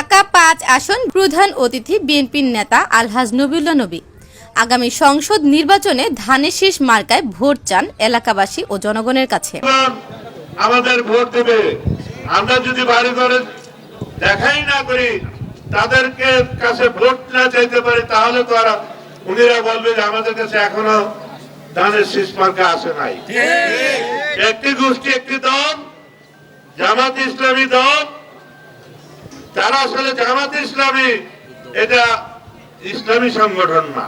ঢাকা পাঁচ আসন প্রধান অতিথি বিএনপির নেতা আলহাজ নবীল্লা নবী। আগামী সংসদ নির্বাচনে ধানের শীষ মার্কায় ভোট চান এলাকাবাসী ও জনগণের কাছে। আমাদের ভোট দেবে। আমরা যদি বাড়ি ঘরে দেখাই না করি তাদেরকে কাছে ভোট না চাইতে পারি তাহলে তো আর উনিরা বলবে যে আমাদের কাছে এখনও ধানের শীষ মার্কা আসে নাই। একটি গোষ্ঠী একটি দল জামাত ইসলামী দল তারা আসলে জামাত ইসলামী, এটা ইসলামী সংগঠন না।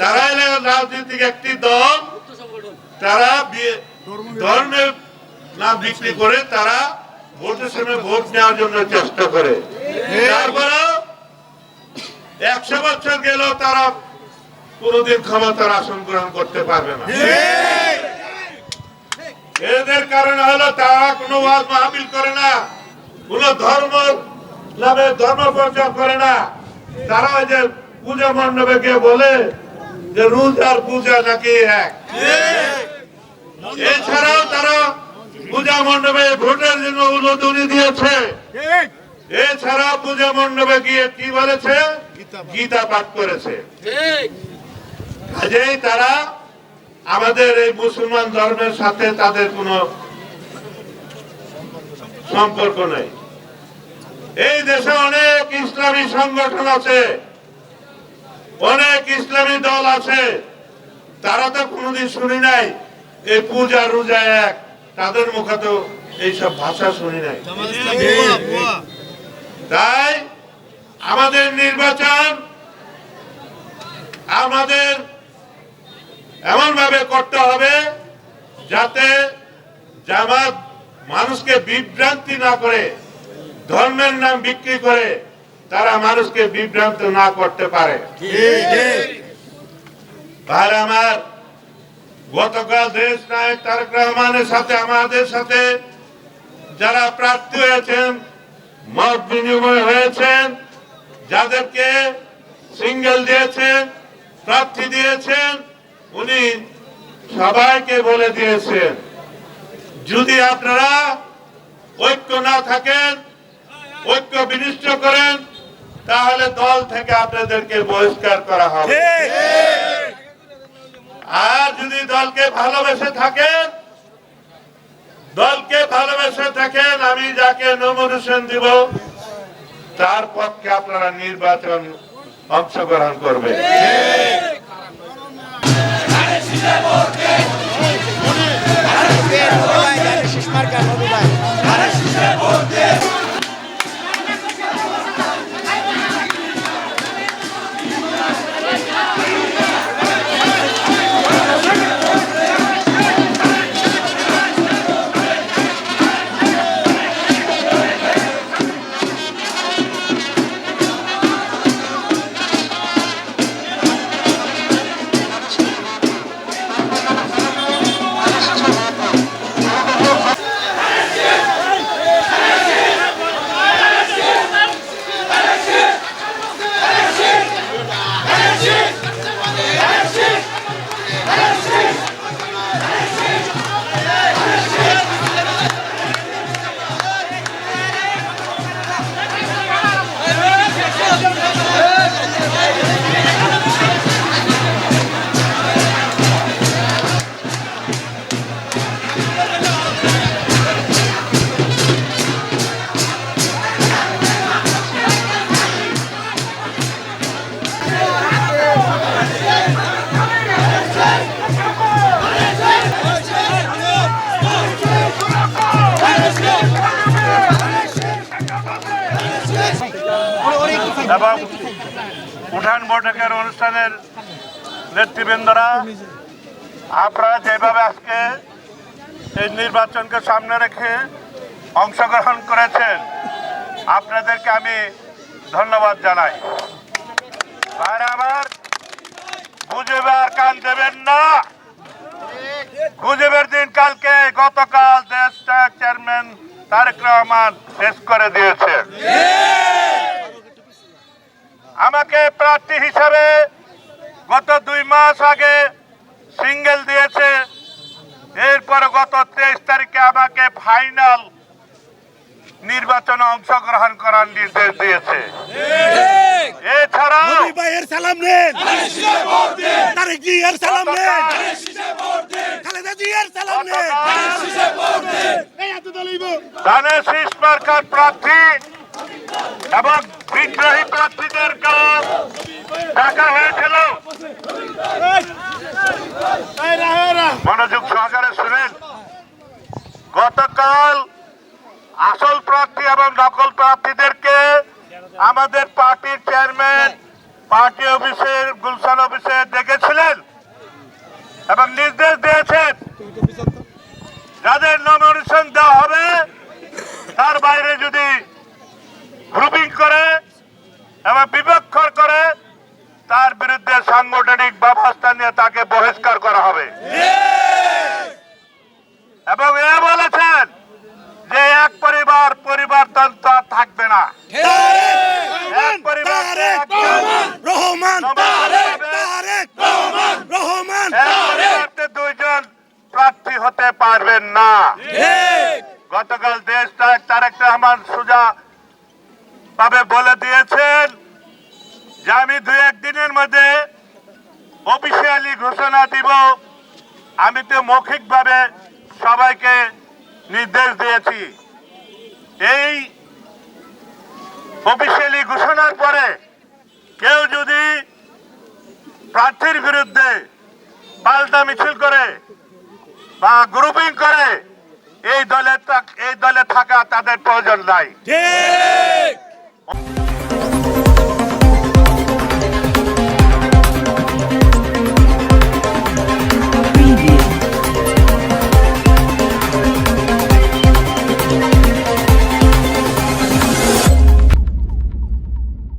তারা রাজনৈতিক একটি দল, তারা ধর্মে না বিক্রি করে তারা ভোটের সময় ভোট নেওয়ার জন্য চেষ্টা করে। তারপরে একশো বছর গেলেও তারা কোনদিন ক্ষমতার আসন গ্রহণ করতে পারবে না। এদের কারণে হলো তারা কোনো ওয়াজ মাহফিল করে না কোন ধর্ম নামে ধর্ম প্রচার করে না। তারা ওই যে পূজা মণ্ডপে গিয়ে বলে যে রুজ আর পূজা নাকি এক। এছাড়াও তারা পূজা মণ্ডপে ভোটের জন্য উদ্বোধনী দিয়েছে। এছাড়া পূজা মণ্ডপে গিয়ে কি বলেছে? গীতা পাঠ করেছে। কাজেই তারা আমাদের এই মুসলমান ধর্মের সাথে তাদের কোনো সম্পর্ক নেই। এই দেশে অনেক ইসলামী সংগঠন আছে, অনেক ইসলামী দল আছে, তারা তো কোনোদিন শুনি নাই, এই পূজা রোজা এক, তাদের মুখে তো এইসব ভাষা শুনি নাই। তাই আমাদের নির্বাচন, আমাদের এমন ভাবে করতে হবে যাতে জামাত মানুষকে বিভ্রান্তি না করে, ধর্মের নাম বিক্রি করে তারা মানুষকে বিভ্রান্ত না করতে পারে। আমার গতকাল দেশ নায়ক তারেক রহমানের সাথে, আমাদের সাথে যারা প্রার্থী হয়েছেন, মত বিনিময় হয়েছেন, যাদেরকে সিঙ্গেল দিয়েছেন, প্রার্থী দিয়েছেন উনি সবাইকে বলে দিয়েছেন, যদি আপনারা ঐক্য না থাকেন, ঐক্য বিনিষ্ট করেন, তাহলে দল থেকে আপনাদেরকে বহিষ্কার করা হবে। আর যদি দলকে ভালোবেসে থাকেন, দলকে ভালোবেসে থাকেন, আমি যাকে নমিনেশন দিব, তার পক্ষে আপনারা নির্বাচন অংশগ্রহণ করবেন। marca. এবং উঠান বৈঠকের অনুষ্ঠানের নেতৃবৃন্দরা, আপনারা যেভাবে আজকে এই নির্বাচনকে সামনে রেখে অংশগ্রহণ করেছেন, আপনাদেরকে আমি ধন্যবাদ জানাই। ভাইরা আমার গুজবে আর কান দেবেন না। গুজবের দিন কালকে গতকাল দেশ চেয়ারম্যান তারেক রহমান শেষ করে দিয়েছে আমাকে প্রার্থী হিসাবে গত দুই মাস আগে সিঙ্গেল দিয়েছে। এরপর গত তেইশ তারিখে আমাকে ফাইনাল নির্বাচনে অংশগ্রহণ করার নির্দেশ দিয়েছে। এছাড়া ভাইয়ের সালাম নেন। তারেক জি সালাম নেন। খালেদা জি সালাম নেন। এই হাতে দলিব ধানের শীষ মার্কার প্রার্থী এবং বিদ্রোহী প্রার্থীদের কাজ ডাকা হয়েছিল। মনোযোগ সহকারে শুনেন। গতকাল আসল প্রার্থী এবং নকল প্রার্থীদেরকে আমাদের পার্টির চেয়ারম্যান, পার্টি অফিসের, গুলশান অফিসে ডেকেছিলেন এবং নির্দেশ দিয়েছেন, যাদের নমিনেশন দেওয়া হবে তার বাইরে যদি গ্রুপিং করে এবং বিপক্ষর করে তার বিরুদ্ধে সাংগঠনিক ব্যবস্থা নিয়ে তাকে বহিষ্কার করা হবে। এবং এ বলেছেন যে এক পরিবার পরিবারতন্ত্র থাকবে না। এক পরিবার রহমান তারেক তারেক রহমান দুইজন প্রার্থী হতে পারবেন না। গতকাল দেশ তারেক রহমান সুজা ভাবে বলে দিয়েছেন যে আমি দু একদিনের মধ্যে অফিসিয়ালি ঘোষণা দিব। আমি তো মৌখিকভাবে সবাইকে নির্দেশ দিয়েছি। এই অফিসিয়ালি ঘোষণার পরে কেউ যদি প্রার্থীর বিরুদ্ধে পাল্টা মিছিল করে বা গ্রুপিং করে, এই দলে এই দলে থাকা তাদের প্রয়োজন নাই। ঠিক!